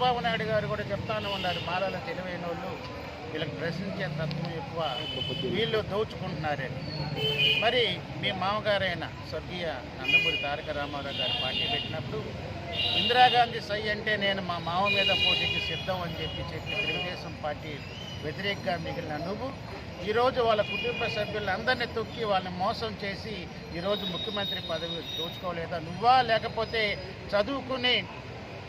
చంద్రబాబు నాయుడు గారు కూడా చెప్తానే ఉన్నారు. మాలాల తెలివైన వాళ్ళు వీళ్ళకి ప్రశ్నించే తత్వం ఎక్కువ. వీళ్ళు దోచుకుంటున్నారని మరి మీ మామగారైన స్వర్గీయ నందమూరి తారక రామారావు గారు పార్టీ పెట్టినప్పుడు ఇందిరాగాంధీ సై అంటే నేను మా మామ మీద పోటీకి సిద్ధం అని చెప్పి చెప్పి తెలుగుదేశం పార్టీ వ్యతిరేకంగా మిగిలిన నువ్వు ఈరోజు వాళ్ళ కుటుంబ సభ్యులందరినీ తొక్కి వాళ్ళని మోసం చేసి ఈరోజు ముఖ్యమంత్రి పదవి దోచుకోలేదా? నువ్వా? లేకపోతే చదువుకుని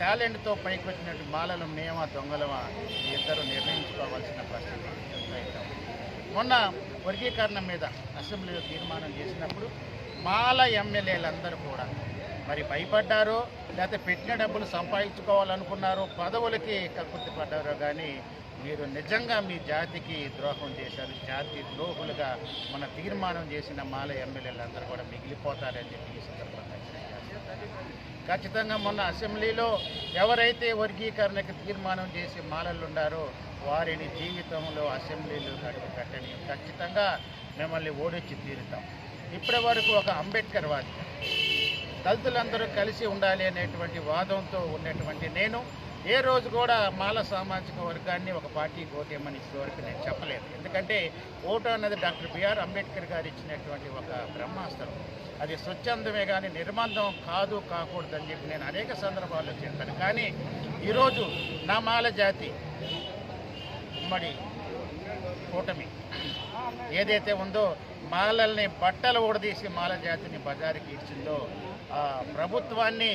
టాలెంట్తో పైకి వచ్చినట్టు మాలలు మేమా దొంగలమా ఈ ఇద్దరు నిర్ణయించుకోవాల్సిన పరిస్థితి మొన్న వర్గీకరణ మీద అసెంబ్లీలో తీర్మానం చేసినప్పుడు మాల ఎమ్మెల్యేలందరూ కూడా మరి భయపడ్డారో లేకపోతే పెట్టిన డబ్బులు సంపాదించుకోవాలనుకున్నారో పదవులకి కక్కుర్తి పడ్డారో కానీ మీరు నిజంగా మీ జాతికి ద్రోహం చేశారు జాతి ద్రోహులుగా మన తీర్మానం చేసిన మాల ఎమ్మెల్యేలందరూ కూడా మిగిలిపోతారని చెప్పి ఈ సందర్భంగా ఖచ్చితంగా మొన్న అసెంబ్లీలో ఎవరైతే వర్గీకరణకు తీర్మానం చేసి మాలలు వారిని జీవితంలో అసెంబ్లీలో గడిపి పెట్టని ఖచ్చితంగా మిమ్మల్ని ఓడించి తీరుతాం. ఇప్పటి వరకు ఒక అంబేద్కర్ వాది. దళితులందరూ కలిసి ఉండాలి అనేటువంటి వాదంతో ఉన్నటువంటి నేను ఏ రోజు కూడా మాల సామాజిక వర్గాన్ని ఒక పార్టీకి ఓటేయమని ఇప్పటివరకు నేను చెప్పలేదు. ఎందుకంటే ఓటు అన్నది డాక్టర్ బిఆర్ అంబేద్కర్ గారు ఇచ్చినటువంటి ఒక బ్రహ్మాస్త్రం. అది స్వచ్ఛందమే కానీ నిర్బంధం కాదు కాకూడదని చెప్పి నేను అనేక సందర్భాల్లో చెప్పాను. కానీ ఈరోజు నా మాల జాతి ఉమ్మడి కూటమి. ఏదైతే ఉందో మాలల్ని బట్టలు ఊడదీసి మాల జాతిని బజారుకి ఇచ్చిందో ఆ ప్రభుత్వాన్ని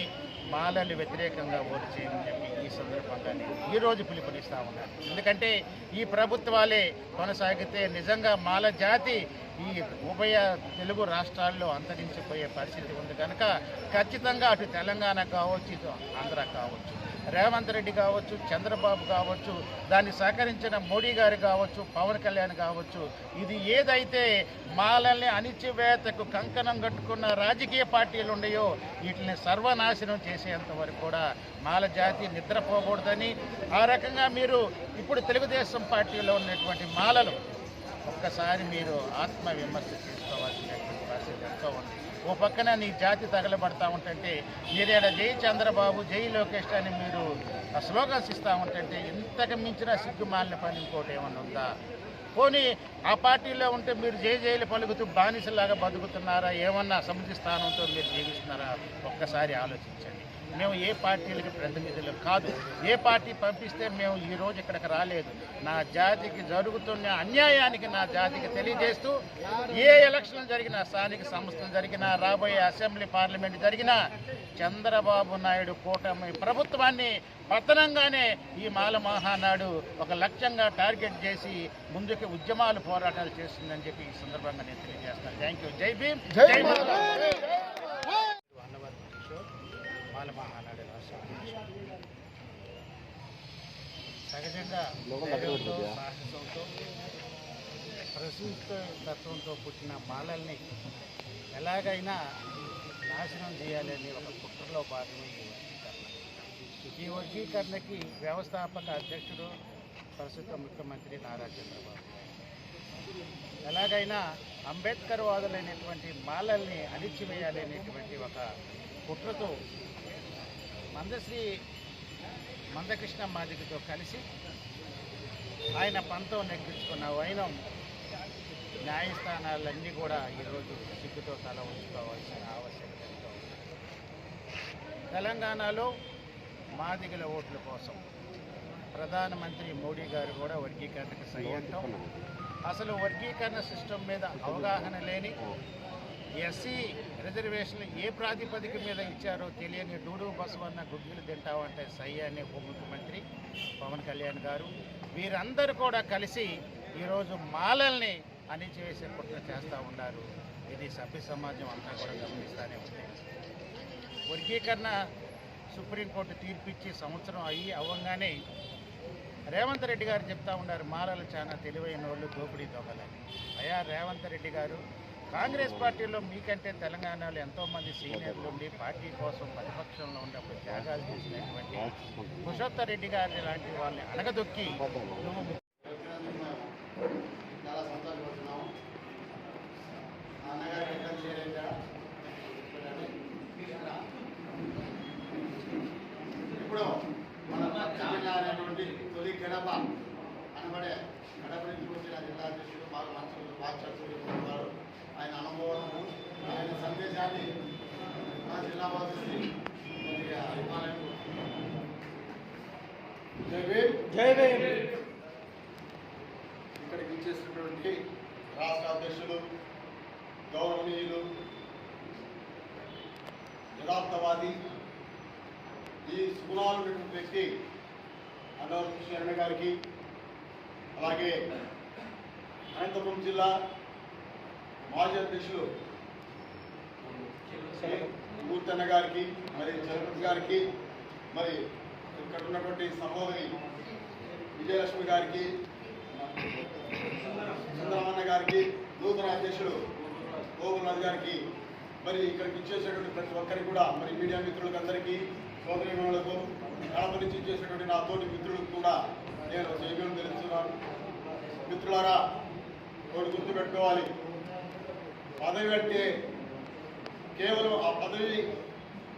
మాలలు వ్యతిరేకంగా ఓటు చేయమని చెప్పి ఈ సందర్భంగా ఈరోజు పిలుపునిస్తా ఉన్నాను. ఎందుకంటే ఈ ప్రభుత్వాలే కొనసాగితే నిజంగా మాల జాతి ఈ ఉభయ తెలుగు రాష్ట్రాల్లో అంతరించిపోయే పరిస్థితి ఉంది. కనుక ఖచ్చితంగా అటు తెలంగాణ కావచ్చు ఇటు ఆంధ్ర కావచ్చు. రేవంత్ రెడ్డి కావచ్చు చంద్రబాబు కావచ్చు దాన్ని సహకరించిన మోడీ గారు కావచ్చు పవన్ కళ్యాణ్ కావచ్చు ఇది ఏదైతే మాలల్ని అణిచివేతకు కంకణం కట్టుకున్న రాజకీయ పార్టీలు ఉన్నాయో వీటిని సర్వనాశనం చేసేంత వరకు కూడా మాల జాతి నిద్రపోకూడదని ఆ రకంగా మీరు ఇప్పుడు తెలుగుదేశం పార్టీలో ఉన్నటువంటి మాలలు ఒక్కసారి మీరు ఆత్మవిమర్శ చేసుకోవాల్సినటువంటి పరిస్థితి ఎంతో ఉంది. ఓ పక్కన నీ జాతి తగలబడతా ఉంటుంటే మీరేడ జై చంద్రబాబు జై లోకేష్ అని మీరు ఆ స్లోగన్స్ ఇస్తూ ఉంటుంటే ఇంతకు మించిన సిగ్గుమాలిన పని ఇంకోటి ఏమన్నా ఉందా? పోనీ ఆ పార్టీలో ఉంటే మీరు జై జైలు పలుకుతూ బానిసలాగా బతుకుతున్నారా? ఏమన్నా సముద్ర స్థానంతో మీరు జీవిస్తున్నారా? ఒక్కసారి ఆలోచించండి. మేము ఏ పార్టీలకు ప్రతినిధులు కాదు. ఏ పార్టీ పంపిస్తే మేము ఈ రోజు ఇక్కడికి రాలేదు. నా జాతికి జరుగుతున్న అన్యాయానికి నా జాతికి తెలియజేస్తూ ఏ ఎలక్షన్ జరిగినా స్థానిక సంస్థలు జరిగినా రాబోయే అసెంబ్లీ పార్లమెంట్ జరిగినా చంద్రబాబు నాయుడు కూటమి ప్రభుత్వాన్ని పతనంగానే ఈ మాల మహానాడు ఒక లక్ష్యంగా టార్గెట్ చేసి ముందుకు ఉద్యమాలు పోరాటాలు చేస్తుందని చెప్పి ఈ సందర్భంగా నేను తెలియజేస్తాను. థ్యాంక్ యూ జై భీమ్. జై మాల మహానాడు రాష్ట్ర అధ్యక్షుడు. సహజంగా సాహసంతో తత్వంతో పుట్టిన మాలల్ని ఎలాగైనా నాశనం చేయాలని ఒక కుట్రలో భాగమే ఈ వర్గీకరణ ఈ వర్గీకరణకి వ్యవస్థాపక అధ్యక్షుడు ప్రస్తుత ముఖ్యమంత్రి నారా చంద్రబాబు ఎలాగైనా అంబేద్కర్ వాదులైనటువంటి మాలల్ని అణిచివేయాలి అనేటువంటి ఒక కుట్రతో మందశ్రీ మందకృష్ణ మాదిగతో కలిసి ఆయన పంతం నెగ్గించుకున్న వైనం న్యాయస్థానాలన్నీ కూడా ఈరోజు సిగ్గుతో తల ఉంచుకోవాల్సిన ఆవశ్యకత ఎంతో తెలంగాణలో మాదిగల ఓట్ల కోసం ప్రధానమంత్రి మోడీ గారు కూడా వర్గీకరణకు సై అసలు వర్గీకరణ సిస్టమ్ మీద అవగాహన లేని ఎస్సీ రిజర్వేషన్లు ఏ ప్రాతిపదిక మీద ఇచ్చారో తెలియని డూడు బసవన్న గుడ్లు తింటామంటే సై అనే ఉప ముఖ్యమంత్రి పవన్ కళ్యాణ్ గారు. వీరందరూ కూడా కలిసి ఈరోజు మాలల్ని అణిచివేసే కుట్ర చేస్తూ ఉన్నారు. ఇది సభ్య సమాజం అంతా కూడా గమనిస్తూనే ఉంది. వర్గీకరణ సుప్రీంకోర్టు తీర్పిచ్చి సంవత్సరం అయ్యి అవ్వగానే రేవంత్ రెడ్డి గారు చెప్తా ఉన్నారు మాలలు చాలా తెలివైన వాళ్ళు దోపిడీ దొంగలని. అయ్యా రేవంత్ రెడ్డి గారు కాంగ్రెస్ పార్టీలో మీకంటే తెలంగాణలో ఎంతోమంది సీనియర్లు ఉండి పార్టీ కోసం ప్రతిపక్షంలో ఉన్నప్పుడు త్యాగాలు చేసినటువంటి పురుషోత్తరెడ్డి రెడ్డి గారి లాంటి వాళ్ళని అణగదొక్కి నువ్వు చాలా సంతోషపడుతున్నాము నాన్నగారు ఎక్కడ చేయలేదా ఇప్పుడు మన తెలంగాణ అనేటువంటి తొలి గడప అనబడే గడప నుంచి వచ్చిన జిల్లా అధ్యక్షుడు మాకు మంచి వాక్చర్చలు ఉన్నారు ఆయన అనుభవం ఆయన సందేశాన్ని మా జిల్లా వాసులు కొద్దిగా ఇవ్వాలని జై భీమ్ జై భీమ్ ఇక్కడికి ఇచ్చేసినటువంటి రాష్ట్ర అధ్యక్షులు గౌరవనీయులు యథార్థవాది ఈ సుగుణాలున్నటువంటి వ్యక్తి అన్నవరం శరణ గారికి అలాగే అనంతపురం జిల్లా మాజీ అధ్యక్షులు మూర్తన్న గారికి మరి చలపతి గారికి మరి ఇక్కడ ఉన్నటువంటి సహోదరి విజయలక్ష్మి గారికి చంద్రమన్న గారికి నూతన అధ్యక్షుడు గోగులనాథ్ గారికి మరి ఇక్కడికి ఇచ్చేసినటువంటి ప్రతి ఒక్కరికి కూడా మరి మీడియా మిత్రులకు అందరికీ సోదరులకు కడప నుంచి ఇచ్చేసినటువంటి నా తోటి మిత్రులకు కూడా నేను చేయడం తెలుస్తున్నాను. మిత్రులారా ఒకటి గుర్తుపెట్టుకోవాలి. పదవి అంటే కేవలం ఆ పదవి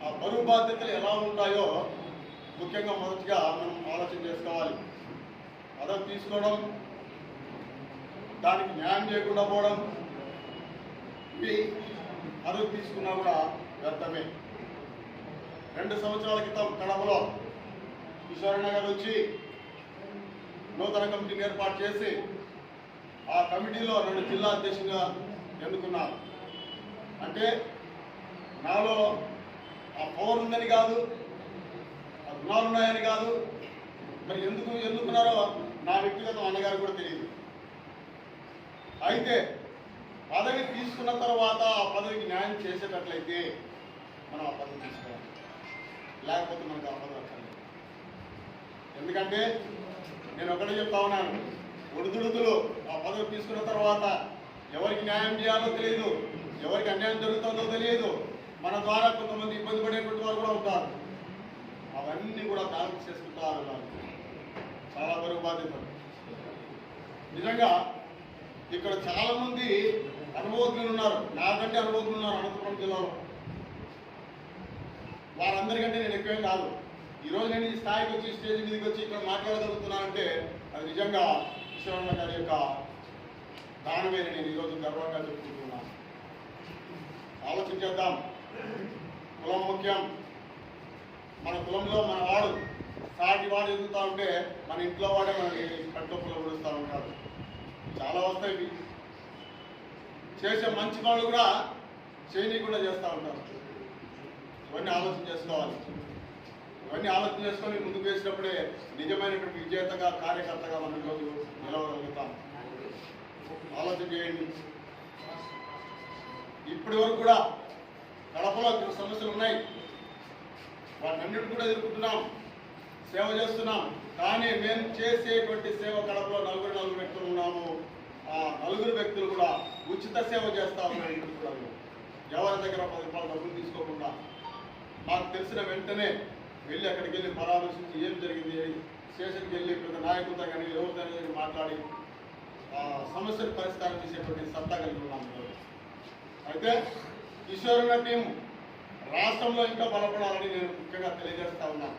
ఆ బరువు బాధ్యతలు ఎలా ఉంటాయో ముఖ్యంగా మొదటిగా మనం ఆలోచన చేసుకోవాలి. పదవి తీసుకోవడం దానికి న్యాయం చేయకుండా పోవడం ఇవి అరువు తీసుకున్నా కూడా వ్యర్థమే. రెండు సంవత్సరాల క్రితం కడపలో కిషోరన్న గారు వచ్చి నూతన కమిటీని ఏర్పాటు చేసి ఆ కమిటీలో రెండు జిల్లా అధ్యక్షునిగా ఎన్నుకున్నారు. అంటే నాలో ఆ పవర్ ఉందని కాదు ఆ గుణాలు ఉన్నాయని కాదు మరి ఎందుకు ఎన్నుకున్నారో నా వ్యక్తిగతం అన్నగారు కూడా తెలియదు. అయితే పదవి తీసుకున్న తర్వాత ఆ పదవికి న్యాయం చేసేటట్లయితే మనం ఆ పదవి తీసుకోవాలి. లేకపోతే మనకు ఆ పదవి అక్కర్లేదు. ఎందుకంటే నేను ఒకటే చెప్తా ఉన్నాను ఒడిదుడుతులు ఆ పదవి తీసుకున్న తర్వాత ఎవరికి న్యాయం చేయాలో తెలియదు ఎవరికి అన్యాయం జరుగుతుందో తెలియదు మన ద్వారా కొంతమంది ఇబ్బంది పడేటువంటి వారు కూడా ఉంటారు. అవన్నీ కూడా బ్యాలెన్స్ చేసుకుంటారు చాలా వరకు బాధ్యతలు నిజంగా ఇక్కడ చాలామంది అనుభవజ్ఞులు ఉన్నారు. నాకంటే అనుభవజ్ఞులు ఉన్నారు అనంతపురం జిల్లాలో. వారందరికంటే నేను ఎక్కువేం కాదు. ఈరోజు నేను ఈ స్థాయికి వచ్చి స్టేజ్ మీదకి వచ్చి ఇక్కడ మాట్లాడగలుగుతున్నానంటే అది నిజంగా ఈశ్వరన్న గారి యొక్క దానమే నేను ఈరోజు గర్వంగా చెప్పుకుంటున్నాను. ఆలోచన చేద్దాం కులం ముఖ్యం. మన కులంలో మన వాడు సాటి వాడు ఎదుగుతా ఉంటే మన ఇంట్లో వాడే మనకి కట్టుకులు ఉడుస్తూ ఉంటారు చాలా వస్తాయి చేసే మంచి పనులు కూడా చేయనీయకుండా చేస్తూ ఉంటారు. ఇవన్నీ ఆలోచన చేసుకోవాలి. ఇవన్నీ ఆలోచన చేసుకొని ముందుకు వేసినప్పుడే నిజమైనటువంటి విజేతగా కార్యకర్తగా మనం ఈరోజు నిలవగలుగుతాం. ఆలోచన చేయండి. ఇప్పటి వరకు కూడా కడపలో కొన్ని సమస్యలు ఉన్నాయి. వాటన్నిటి కూడా ఎదుర్కొంటున్నాం. సేవ చేస్తున్నాం. కానీ మేము చేసేటువంటి సేవ కడపలో నలుగురు నలుగురు వ్యక్తులు ఉన్నాము. నలుగురు వ్యక్తులు కూడా ఉచిత సేవ చేస్తా ఉన్నారు ఇంటి కూడా ఎవరి దగ్గర పది రూపాయలు డబ్బులు తీసుకోకుండా మాకు తెలిసిన వెంటనే వెళ్ళి అక్కడికి వెళ్ళి పరామర్శించి ఏం జరిగింది స్టేషన్కి వెళ్ళి పెద్ద నాయకులతో కానీ ఎవరితో కానీ మాట్లాడి ఆ సమస్యను పరిష్కారం చేసేటువంటి సత్తా కలిగి ఉన్నాం అయితే కిషోరన్న టీం రాష్ట్రంలో ఇంకా బలపడాలని నేను ముఖ్యంగా తెలియజేస్తా ఉన్నాను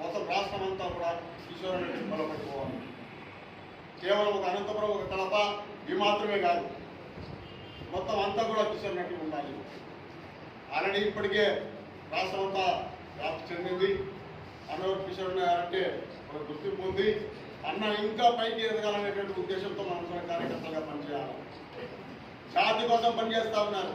మొత్తం రాష్ట్రం అంతా కూడా కిషోరన్న టీం బలపడిపోవాలి. కేవలం ఒక అనంతపురం ఒక కడప ఇవి మాత్రమే కాదు. మొత్తం అంతా కూడా చూసినట్టు ఉండాలి. ఆల్రెడీ ఇప్పటికే రాష్ట్రం అంతా వ్యాప్తి చెందింది. అన్నవరం కిషోర్ అంటే ఒక గుర్తింపు ఉంది. అన్న ఇంకా పైకి ఎదగాలనేటువంటి ఉద్దేశంతో మనం కూడా కార్యకర్తలుగా పనిచేయాలి. జాతి కోసం పనిచేస్తా ఉన్నారు.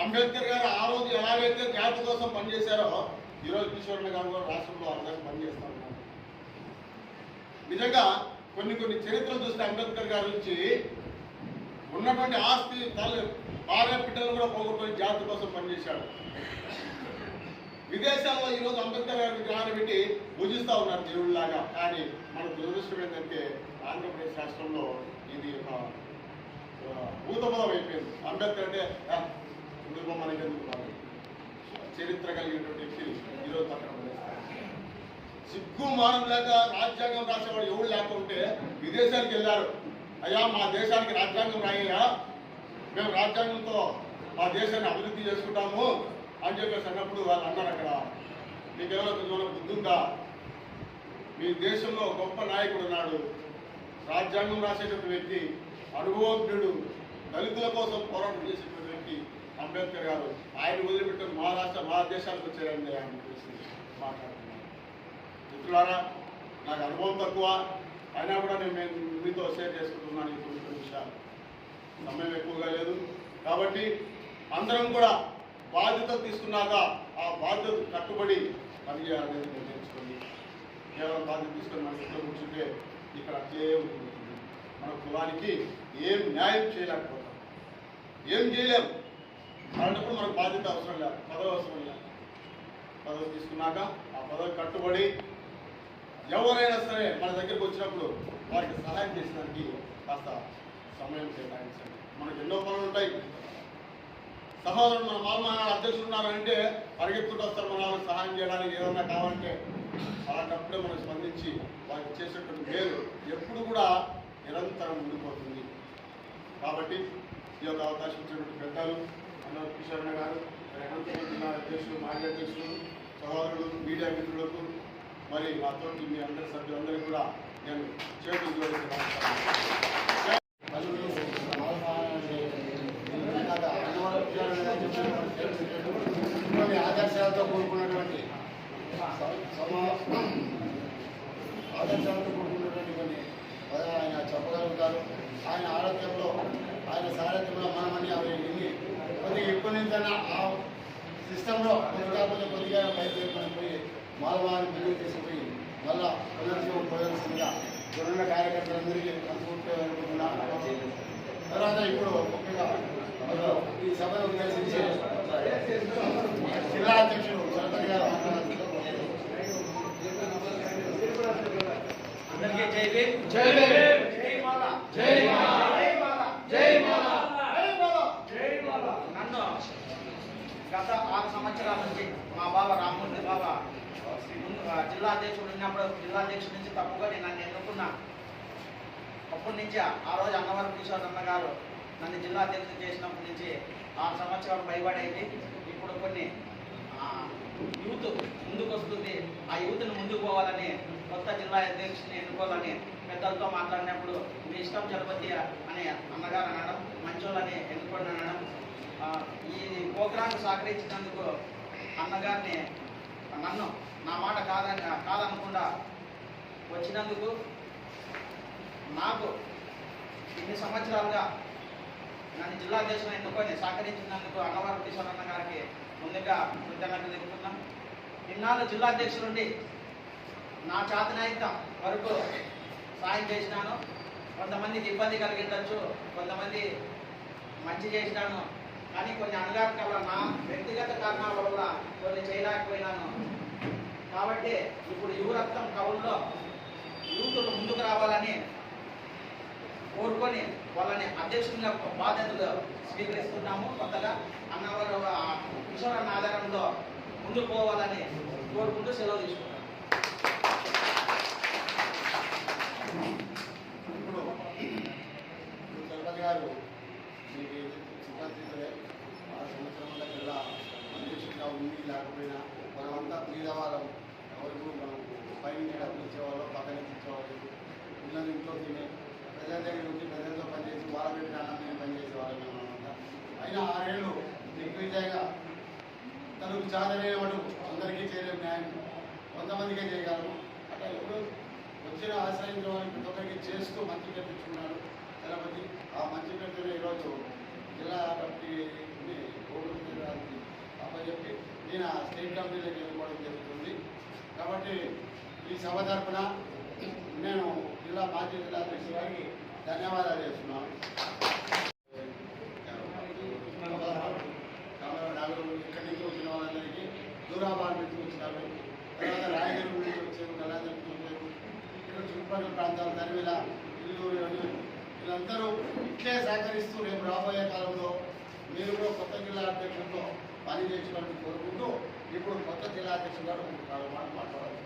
అంబేద్కర్ గారు ఆ రోజు ఎలాగైతే జాతి కోసం పనిచేశారో ఈరోజు కిషోర్ గారు కూడా రాష్ట్రంలో అందరూ పనిచేస్తా ఉన్నారు. నిజంగా కొన్ని కొన్ని చరిత్రలు చూస్తే అంబేద్కర్ గారి నుంచి ఉన్నటువంటి ఆస్తి తల్లి భార్య బిడ్డలు కూడా పోగొట్టుకొని జాతి కోసం పనిచేశాడు. విదేశాల్లో ఈరోజు అంబేద్కర్ గారి విగ్రహాన్ని పెట్టి పూజిస్తూ ఉన్నారు దేవుళ్ళలాగా. కానీ మన దురదృష్టం ఏంటంటే ఆంధ్రప్రదేశ్ రాష్ట్రంలో ఇది ఒక భూతపదం అయిపోయింది. అంబేద్కర్ అంటే మనకి ఎందుకు చరిత్ర కలిగినటువంటి వ్యక్తి ఈరోజు పక్కన సిగ్గు మానం లేక రాజ్యాంగం రాసేవాడు ఎవడు లేకుంటే విదేశానికి వెళ్ళారు. అయ్యా మా దేశానికి రాజ్యాంగం రాయ్యా. మేము రాజ్యాంగంతో మా దేశాన్ని అభివృద్ధి చేసుకుంటాము అని చెప్పేసి అన్నప్పుడు వాళ్ళు అన్నారు అక్కడ. మీకేమైనా కొంచెం బుద్ధి ఉందా? మీ దేశంలో గొప్ప నాయకుడు ఉన్నాడు. రాజ్యాంగం రాసేటువంటి వ్యక్తి అనుభవజ్ఞుడు దళితుల కోసం పోరాటం చేసేటువంటి వ్యక్తి అంబేద్కర్ గారు. ఆయన వదిలిపెట్టిన మా రాష్ట్ర మా దేశానికి వచ్చారండి ఆయన గురించి మాట్లాడుతున్నాను మిత్రులారా నాకు అనుభవం తక్కువ. అయినా కూడా నేను మీతో షేర్ చేసుకుంటున్నాను ఈ కొన్ని విషయాలు సమయం ఎక్కువగా లేదు. కాబట్టి అందరం కూడా బాధ్యత తీసుకున్నాక ఆ బాధ్యత కట్టుబడి పనిచేయాలనేది నిర్ణయించుకోండి కేవలం బాధ్యత తీసుకొని మన ఇంట్లో కూర్చుంటే ఇక్కడ అట్లే ఉంటుంది. మన కులానికి ఏం న్యాయం చేయలేకపోతాం. ఏం చేయలేం. అలాంటప్పుడు మనకు బాధ్యత అవసరం లేదు పదవి అవసరం లేదు. పదవి తీసుకున్నాక ఆ పదవి కట్టుబడి ఎవరైనా సరే మన దగ్గరికి వచ్చినప్పుడు వారికి సహాయం చేసడానికి కాస్త సమయం కేటాయించండి. మనకు ఎన్నో పనులు ఉంటాయి. సహోదరుడు మన మామూలు అధ్యక్షులు ఉన్నారంటే పరిగెత్తుకుంటూ వస్తారు. మన వాళ్ళకి సహాయం చేయడానికి ఏదన్నా కావాలంటే అలాంటప్పుడే మనం స్పందించి వారికి చేసేటువంటి మేలు ఎప్పుడు కూడా నిరంతరం ఉండిపోతుంది. కాబట్టి ఈ యొక్క అవకాశం ఇచ్చినటువంటి పెద్దలు అన్న కిషోరణ గారు అనంతపురం జిల్లా అధ్యక్షులు మాజీ అధ్యక్షులు సహోదరుడు మీడియా మిత్రులకు మరి మాతో మీ అందరి సభ్యులందరూ కూడా నేను చేతులు జోడించి కొన్ని ఆదర్శాలతో కూడుకున్నటువంటి సమా- ఆదర్శాలతో కూడుకున్నటువంటి కొన్ని ఆయన చెప్పగలుగుతారు ఆయన ఆరోగ్యంలో ఆయన సారథ్యంలో మనమని అవి విని కొద్దిగా ఇప్పటి నుంచి ఆ సిస్టంలో కొద్దిగా కొద్దిగా పైకి మనం పోయి మాలవారిని ముందుకు తీసుకుపోయి మళ్ళా పునర్జీవం ప్రదర్శనగా ఇప్పుడున్న కార్యకర్తలందరికీ అనుకుంటున్నా తర్వాత ఇప్పుడు ముఖ్యంగా ఈ సభను ఉద్దేశించి జిల్లా అధ్యక్షుడు చలపతి గారు అందరికీ జై భీమ్. జై భీమ్. జై మాల. జై మాల. జై మాల. జై మాల. జై మాల. నన్ను గత ఆరు సంవత్సరాల నుంచి మా బావ రామ్మూర్తి బావ ముందు జిల్లా అధ్యక్షుడు ఉన్నప్పుడు జిల్లా అధ్యక్షుడి నుంచి తప్పుగా నేను నన్ను ఎన్నుకున్నా. అప్పటి నుంచి ఆ రోజు అన్నవరం కిషోర్ అన్న గారు నన్ను జిల్లా అధ్యక్షుడు చేసినప్పటి నుంచి ఆరు సంవత్సరాలు భయపడేది. ఇప్పుడు కొన్ని యూత్ ముందుకు వస్తుంది ఆ యూత్ని ముందుకు పోవాలని కొత్త జిల్లా అధ్యక్షుని ఎన్నుకోవాలని పెద్దలతో మాట్లాడినప్పుడు మీ ఇష్టం చలపతి అని అన్నగారు అనడం మంచోళ్ళని ఎన్నుకోండి అనడం ఈ ప్రోగ్రాంకు సహకరించినందుకు అన్నగారిని నన్ను నా మాట కాదని కాదనకుండా వచ్చినందుకు నాకు ఇన్ని సంవత్సరాలుగా నన్ను జిల్లా అధ్యక్షులు ఎన్నుకొని సహకరించినందుకు అన్నవరం కిషోర్ అన్న గారికి ముందుగా కృతజ్ఞతలు తెలుపుతున్నాం. ఇన్నాళ్ళు జిల్లా అధ్యక్షులుండి నా చేతనాయుక్తం వరకు సాయం చేసినాను. కొంతమందికి ఇబ్బంది కలిగించవచ్చు కొంతమంది మంచి చేసినాను. కానీ కొన్ని అనగారిక వలన వ్యక్తిగత కారణాల వల్ల కొన్ని చేయలేకపోయినాను. కాబట్టి ఇప్పుడు యువరక్తం కవుల్లో యూతులు ముందుకు రావాలని కోరుకొని వాళ్ళని అధ్యక్షునిగా బాధ్యతలు స్వీకరిస్తున్నాము. కొత్తగా అన్నవారు కిషోర్ అన్న ఆధారంలో ముందుకు పోవాలని కోరుకుంటూ సెలవు తీసుకున్నాం ఇప్పుడు చలపతి గారు మీకు సరే ఆ సంవత్సరంలో జిల్లా అధ్యక్షుడిగా ఉంది లేకపోయినా మనమంతా పేదవాళ్ళం ఎవరికి మనం పైన డబ్బులు ఇచ్చేవాళ్ళం పక్కన ఇచ్చేవాళ్ళు పిల్లలు ఇంట్లో తిని ప్రజల దగ్గర ఉండి ప్రజలతో పనిచేసి వాళ్ళ పెట్టిన అన్నం మేము పనిచేసేవాళ్ళం మనమంతా అయినా ఆరేళ్ళు దిగ్విజయంగా తనకు చాదనేవాడు అందరికీ చేయలేము న్యాయం కొంతమందికే చేయగలము అట్లా ఎప్పుడు వచ్చిన ఆశ్రయించిన వారికి ప్రతి ఒక్కరికి చేస్తూ మంచి కట్టించుకున్నాడు తెచ్చుకున్నాడు చలపతి ఆ మంచి కట్టిన ఈరోజు జిల్లా కమిటీ చెప్పి నేను ఆ స్టేట్ కమిటీలోకి వెళ్ళిపోవడం జరుగుతుంది. కాబట్టి ఈ సభ తరఫున నేను జిల్లా మాజీ జిల్లా అధ్యక్షుల గారికి ధన్యవాదాలు చేస్తున్నాను. ఇక్కడి నుంచి వచ్చిన వాళ్ళందరికీ దూరాబాద్ నుంచి వచ్చినారు తర్వాత రాయగిరి నుంచి వచ్చారు నల్లాంధ్ర ఇక్కడ చుట్టుపక్కల ప్రాంతాలు తరిమిల ఇల్లు అని వీళ్ళందరూ ఇట్లే సహకరిస్తూ రేపు రాబోయే కాలంలో మీరు కూడా కొత్త జిల్లా అధ్యక్షులతో పని కోరుకుంటూ ఇప్పుడు కొత్త జిల్లా అధ్యక్షులు గారు మాట్లాడాలి.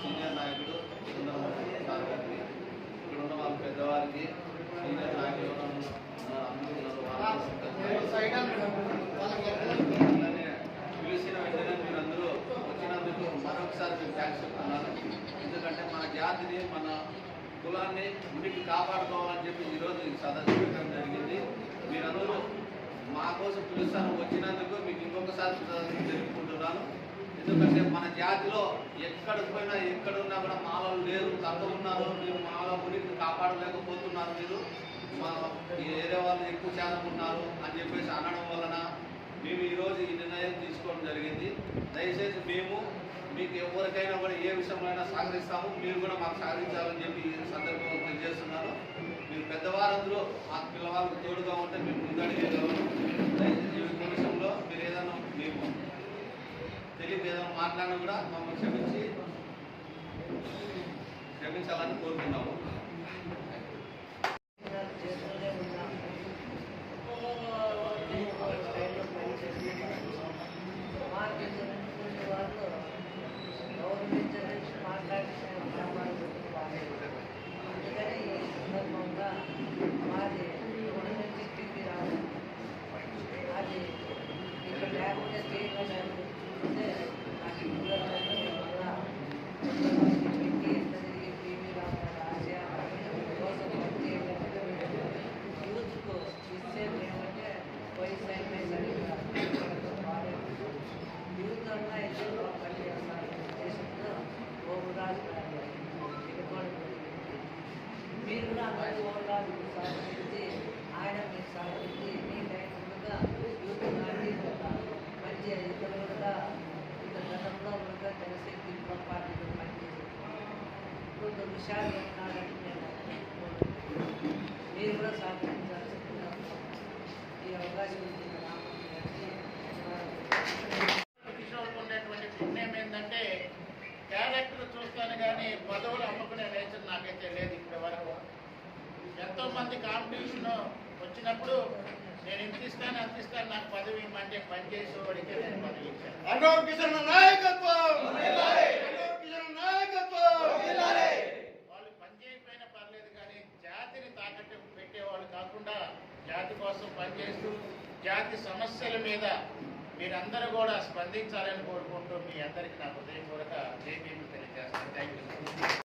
సీనియర్ నాయకుడు చంద్రబాబు ఇక్కడ ఉన్న వాళ్ళ పెద్దవారికి సీనియర్ నాయకులు పిలిచిన వెంటనే మీరందరూ వచ్చినందుకు మరొకసారి మేము థ్యాంక్స్ చెప్తున్నాను. ఎందుకంటే మన జాతిని మన కులాన్ని ఉనికి కాపాడుకోవాలని చెప్పి ఈరోజు సదా చూడటం జరిగింది. మీరందరూ మా కోసం పిలుస్తాను. వచ్చినందుకు మీకు ఇంకొకసారి కృతజ్ఞతలు తెలుపుకుంటున్నాను. ఎందుకంటే మన జాతిలో ఎక్కడికి పోయినా ఎక్కడున్నా కూడా మాలలు లేరు. తక్కువ ఉన్నారు. మీరు మాల గురించి కాపాడలేకపోతున్నారు మీరు. మా ఈ వాళ్ళు ఎక్కువ శాతం ఉన్నారు అని చెప్పేసి అనడం వలన మేము ఈరోజు ఈ నిర్ణయం తీసుకోవడం జరిగింది. దయచేసి మేము మీకు ఎవరికైనా కూడా ఏ విషయంలో సహకరిస్తాము. మీరు కూడా మాకు సహకరించాలని చెప్పి ఈ సందర్భంగా తెలియజేస్తున్నాను. మీరు పెద్దవారందరూ మా పిల్లవాళ్ళకు తోడుగా ఉంటే మేము ముందడిగేయగలము దయచేసి ఈ నిమిషంలో మీరు ఏదైనా మేము తెలియదు ఏదైనా మాట్లాడినా కూడా మమ్మల్ని క్షమించి క్షమించాలని కోరుతున్నాము చేస్తూనే ఉన్నాం ఒక్కొక్క స్టైల్లో పనిచేసి మార్కెట్ వాళ్ళు గౌరవించడానికి మాట్లాడితే వ్యాపారం బాగాలేదు అందుకని ఈ సందర్భంగా మాది రెండు నుంచి కింది రాదు అది ఇక్కడ లేకుండా చేయగలరు చూస్తే నాకు పిల్లలందరూ కూడా పెట్టి తిరిగి టీవీ రావాలి ఆశ కోసం పనిచేయాలంటే యూత్కు ఇచ్చేది ఏమంటే వయసు అయిపోయిందని యూత్ అన్నా అయితే పని చేస్తారు దేశంలో ఓవరాల్ మీరు కూడా అందరూ ఓవరాల్ సహకరించి ఆయన మీకు సహకరించి మీ టైం ఉండగా యూత్ కానీ మంచి ఇతరులు కూడా ఇతర గతంలో కూడా జనశక్తి పార్టీలో పనిచేసి రెండు విషయాలు ఏమన్నారంటే నేను మీరు కూడా సహకరించాల్సిందిగా ఈ అవకాశం ఇచ్చిన రామమూర్తి గారికి ధన్యవాదాలు. కిషోర్కి ఉండేటువంటి పుణ్యం ఏంటంటే క్యారెక్టర్ చూస్తాను కానీ పదవులు అమ్ముకునే నేచర్ నాకైతే లేదు ఇప్పటి వరకు ఎంతో మంది కాంపిటీషన్ వచ్చినప్పుడు నేను ఇంత ఇస్తాను అంత ఇస్తాను నాకు పదవి ఇవ్వమంటే పని చేసేవాడికే నేను పదవి ఇచ్చాను. నాయకత్వం! వాళ్ళు పని చేయకపోయినా పర్లేదు కానీ జాతిని తాకట్టు పెట్టేవాళ్ళు కాకుండా జాతి కోసం పనిచేస్తూ జాతి సమస్యల మీద మీరందరూ కూడా స్పందించాలని కోరుకుంటూ మీ అందరికీ నా హృదయపూర్వక జై భీములు తెలియజేస్తాను. Thank you